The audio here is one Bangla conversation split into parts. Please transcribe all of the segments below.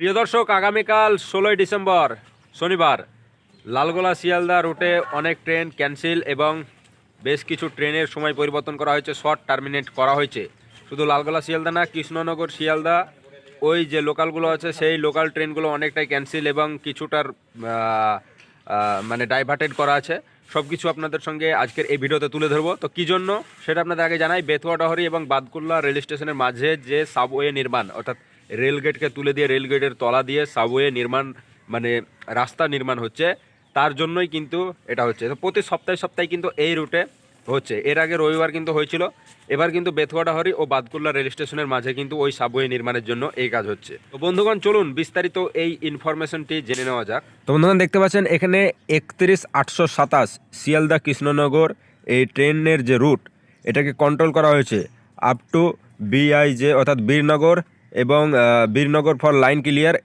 প্রিয় দর্শক, আগামীকাল ষোলোই ডিসেম্বর, শনিবার, লালগোলা শিয়ালদা রুটে অনেক ট্রেন ক্যান্সেল এবং বেশ কিছু ট্রেনের সময় পরিবর্তন করা হয়েছে, শর্ট টার্মিনেট করা হয়েছে। শুধু লালগোলা শিয়ালদা না, কৃষ্ণনগর শিয়ালদা, ওই যে লোকালগুলো আছে, সেই লোকাল ট্রেনগুলো অনেকটাই ক্যান্সেল এবং কিছুটার মানে ডাইভার্টেড করা আছে। সব কিছু আপনাদের সঙ্গে আজকের এই ভিডিওতে তুলে ধরবো। তো কী জন্য? সেটা আপনাদের আগে জানাই। বেথুয়া ডহরি এবং বাদকুল্লা রেল স্টেশনের মাঝে যে সাবওয়ে নির্মাণ, অর্থাৎ রেলগেটকে তুলে দিয়ে রেলগেটের তলা দিয়ে সাবওয়ে নির্মাণ মানে রাস্তা নির্মাণ হচ্ছে। তার জন্যই কিন্তু এটা হচ্ছে। তো প্রতি সপ্তাহে সপ্তাহে কিন্তু এই রুটে হচ্ছে। এর আগে রবিবার কিন্তু হয়েছিল। এবার কিন্তু বেথুয়াডাহরি ও বাদকুল্লা রেল স্টেশনের মাঝে কিন্তু ওই সাবওয়ে নির্মাণের জন্য এই কাজ হচ্ছে। তো বন্ধুগণ, চলুন বিস্তারিত এই ইনফরমেশনটি জেনে নেওয়া যাক। তো বন্ধুগণ, দেখতে পাচ্ছেন, এখানে একত্রিশ আটশো সাতাশ শিয়ালদা কৃষ্ণনগর এই ট্রেনের যে রুট এটাকে কন্ট্রোল করা হয়েছে। আপ টু বিআইজে অর্থাৎ বীরনগর এবং Birnagar for line clear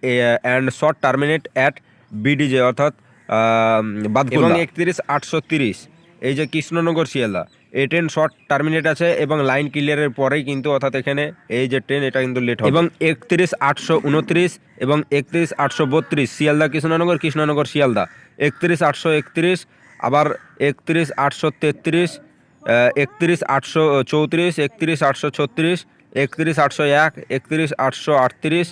and short terminate at BDJ অর্থাৎ এবং একত্রিশ আটশো তিরিশ এই যে কৃষ্ণনগর শিয়ালদা এই ট্রেন শর্ট টার্মিনেট আছে এবং লাইন ক্লিয়ারের পরেই কিন্তু অর্থাৎ এখানে এই যে ট্রেন এটা কিন্তু লেট হবে। এবং একত্রিশ আটশো উনত্রিশ এবং একত্রিশ আটশো বত্রিশ শিয়ালদা কৃষ্ণনগর কৃষ্ণনগর শিয়ালদা। একত্রিশ আটশো একত্রিশ আবার একত্রিশ আটশো তেত্রিশ একত্রিশ আটশো চৌত্রিশ একত্রিশ আটশো ছত্রিশ একত্রিশ আটশো এক, একত্রিশ আটশো আটত্রিশ।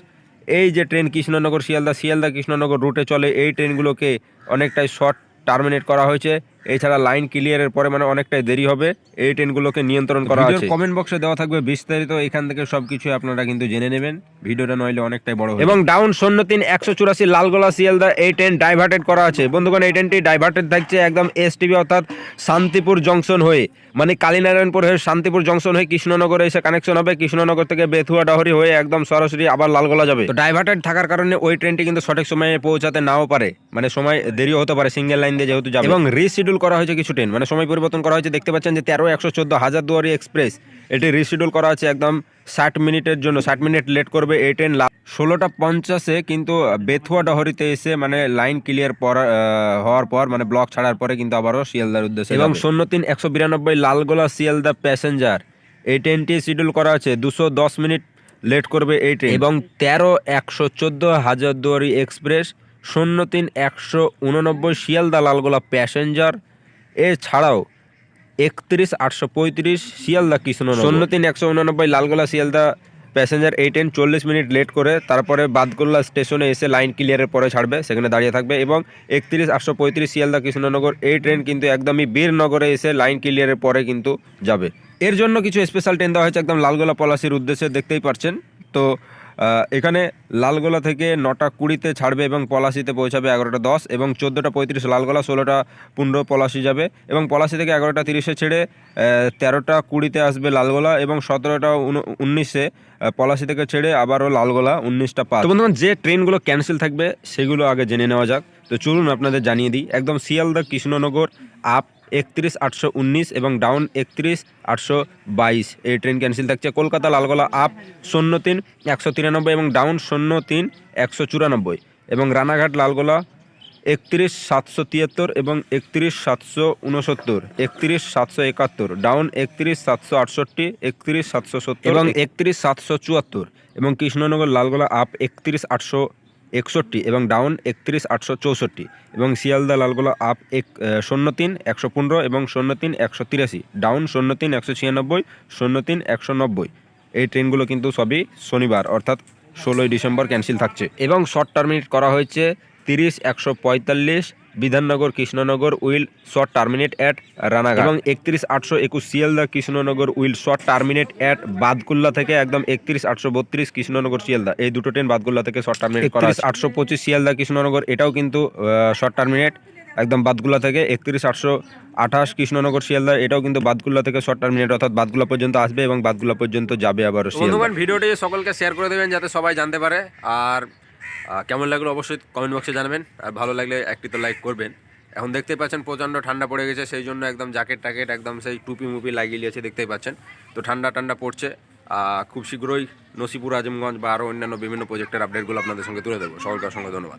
এই যে ট্রেন কৃষ্ণনগর শিয়ালদা শিয়ালদা কৃষ্ণনগর রুটে চলে, এই ট্রেনগুলোকে অনেকটাই শর্ট টার্মিনেট করা হয়েছে। এছাড়া লাইন ক্লিয়ারের পরে মানে অনেকটাই দেরি হবে। এই ট্রেনগুলোকে নিয়ন্ত্রণ করা আছে। কমেন্ট বক্সে দেওয়া থাকবে বিস্তারিত এখান থেকে সবকিছু আপনারা কিন্তু জেনে নেবেন। ভিডিওটা নইলে অনেকটাই বড় এবং ডাউন শূন্য তিন একশো চুরাশি লালগোলা শিয়ালদা এই ট্রেন ডাইভার্টেড করা আছে। বন্ধুগণ এই ট্রেনটি ডাইভার্টেড থাকছে একদম এসটিভি অর্থাৎ শান্তিপুর জংশন হয়ে। মানে কালীনারায়ণপুর হয়ে শান্তিপুর জংশন হয়ে কৃষ্ণনগরে এসে কানেকশন হবে। কৃষ্ণনগর থেকে বেথুয়া ডাহরি হয়ে একদম সরাসরি আবার লালগোলা যাবে। তো ডাইভার্টেড থাকার কারণে ওই ট্রেনটি কিন্তু সঠিক সময়ে পৌঁছাতে নাও পারে। মানে সময় দেরিও হতে পারে সিঙ্গেল লাইন দিয়ে যেহেতু যাবে। এবং রিশিডিউল করা হয়েছে কিছু ট্রেন মানে সময় পরিবর্তন করা হয়েছে দেখতে পাচ্ছেন যে তেরো একশো চোদ্দ হাজারদুয়ারি এক্সপ্রেস এটি রিশিডিউল করা হয়েছে একদম ষাট মিনিটের জন্য। ষাট মিনিট লেট করবে এই ট্রেন ষোলোটা পঞ্চাশে কিন্তু বেথুয়া ডহরিতে এসে মানে লাইন ক্লিয়ার পর হওয়ার পর মানে ব্লক ছাড়ার পরে কিন্তু আবারও শিয়ালদার উদ্দেশ্যে এবং শূন্য তিন একশো বিরানব্বই লালগোলা শিয়ালদা প্যাসেঞ্জার এই ট্রেনটি শিডিউল করা আছে দুশো দশ মিনিট লেট করবে এই ট্রেন এবং তেরো একশো চোদ্দ হাজারদুয়ারি এক্সপ্রেস শূন্য তিন একশো উননব্বই শিয়ালদা লালগোলা প্যাসেঞ্জার। এছাড়াও একত্রিশ, আটশো পঁয়ত্রিশ শিয়ালদা কৃষ্ণনগর। শূন্য তিন একশো উননব্বই লালগোলা শিয়ালদা প্যাসেঞ্জার এই ট্রেন চল্লিশ মিনিট লেট করে তারপরে বাদগোল্লা স্টেশনে এসে লাইন ক্লিয়ারের পরে ছাড়বে, সেখানে দাঁড়িয়ে থাকবে এবং একত্রিশ, আটশো পঁয়ত্রিশ শিয়ালদা কৃষ্ণনগর এই ট্রেন কিন্তু একদমই বীরনগরে এসে লাইন ক্লিয়ারের পরে কিন্তু যাবে। এর জন্য কিছু স্পেশাল ট্রেন দেওয়া হয়েছে একদম লালগোলা পলাশির উদ্দেশ্যে, দেখতেই পাচ্ছেন তো এখানে লালগোলা থেকে নটা কুড়িতে ছাড়বে এবং পলাশিতে পৌঁছাবে এগারোটা দশ এবং চোদ্দোটা পঁয়ত্রিশ লালগোলা, ষোলোটা পনেরো পলাশি যাবে এবং পলাশি থেকে এগারোটা তিরিশে ছেড়ে তেরোটা কুড়িতে আসবে লালগোলা এবং সতেরোটা উনিশে পলাশি থেকে ছেড়ে আবারও লালগোলা উনিশটা পাঁচ তো বন্ধুগণ, যে ট্রেনগুলো ক্যান্সেল থাকবে সেগুলো আগে জেনে নেওয়া যাক। তো চলুন আপনাদের জানিয়ে দিই, একদম শিয়ালদা কৃষ্ণনগর, আপ একত্রিশ আটশো উনিশ এবং ডাউন একত্রিশ আটশো বাইশ। এই ট্রেন ক্যান্সেল থাকছে কলকাতা লালগোলা আপ শূন্য তিন একশো তিরানব্বই এবং ডাউন শূন্য তিন একশো চুরানব্বই। এবং রানাঘাট লালগোলা একত্রিশ সাতশো তিয়াত্তর এবং একত্রিশ সাতশো উনসত্তর। একত্রিশ সাতশো একাত্তর ডাউন একত্রিশ সাতশো আটষট্টি একত্রিশ সাতশো সত্তর এবং একত্রিশ সাতশো চুয়াত্তর। এবং কৃষ্ণনগর লালগোলা আপ একত্রিশ আটশো একষট্টি এবং ডাউন একত্রিশ, আটশো চৌষট্টি এবং শিয়ালদা, লালগোলা আপ এক শূন্য তিন একশো পনেরো এবং শূন্য তিন একশো তিরাশি। ডাউন শূন্য তিন একশো ছিয়ানব্বই শূন্য তিন একশো নব্বই। এই ট্রেনগুলো কিন্তু সবই শনিবার, অর্থাৎ ষোলোই ডিসেম্বর ক্যান্সেল থাকছে। এবং শর্ট টার্মিনেট করা হয়েছে তিরিশ, একশো পঁয়তাল্লিশ Bidhannagar Krishnanagar will short terminate at Ranaghat. এবং একত্রিশ আটশো একুশ Sealdah Krishnanagar will short terminate at Badkulla থেকে একদম একত্রিশ আটশো বত্রিশ কৃষ্ণনগর শিয়ালদা। এই দুটো ট্রেন বাদকুল্লা থেকে শর্ট টার্মিনেট করা আটশো পঁচিশ শিয়ালদা কৃষ্ণনগর এটাও কিন্তু শর্ট টার্মিনেট একদম বাদগুলা থেকে। একত্রিশ আটশো আঠাশ কৃষ্ণনগর শিয়ালদা এটাও কিন্তু বাদগুলা থেকে শর্ট টার্মিনেট অর্থাৎ বাদগুলা পর্যন্ত আসবে এবং বাদগুলা পর্যন্ত যাবে আবার বন্ধুগণ ভিডিওটি সকলকে শেয়ার করে দেবেন যাতে সবাই জানতে পারে। আর কেমন লাগল অবশ্যই কমেন্ট বক্সে জানাবেন, আর ভালো লাগলে একটি তো লাইক করবেন। এখন দেখতেই পাচ্ছেন প্রচণ্ড ঠান্ডা পড়ে গেছে, সেই জন্য একদম জ্যাকেট ট্যাকেট একদম সেই টুপি মুপি লাগিয়ে নিয়েছে, দেখতেই পাচ্ছেন। তো ঠান্ডা ঠান্ডা পড়ছে খুব শীঘ্রই নসিপুর, আজমগঞ্জ বা আরও অন্যান্য বিভিন্ন প্রজেক্টের আপডেটগুলো আপনাদের সঙ্গে তুলে দেবো সকলকে অসংখ্য ধন্যবাদ।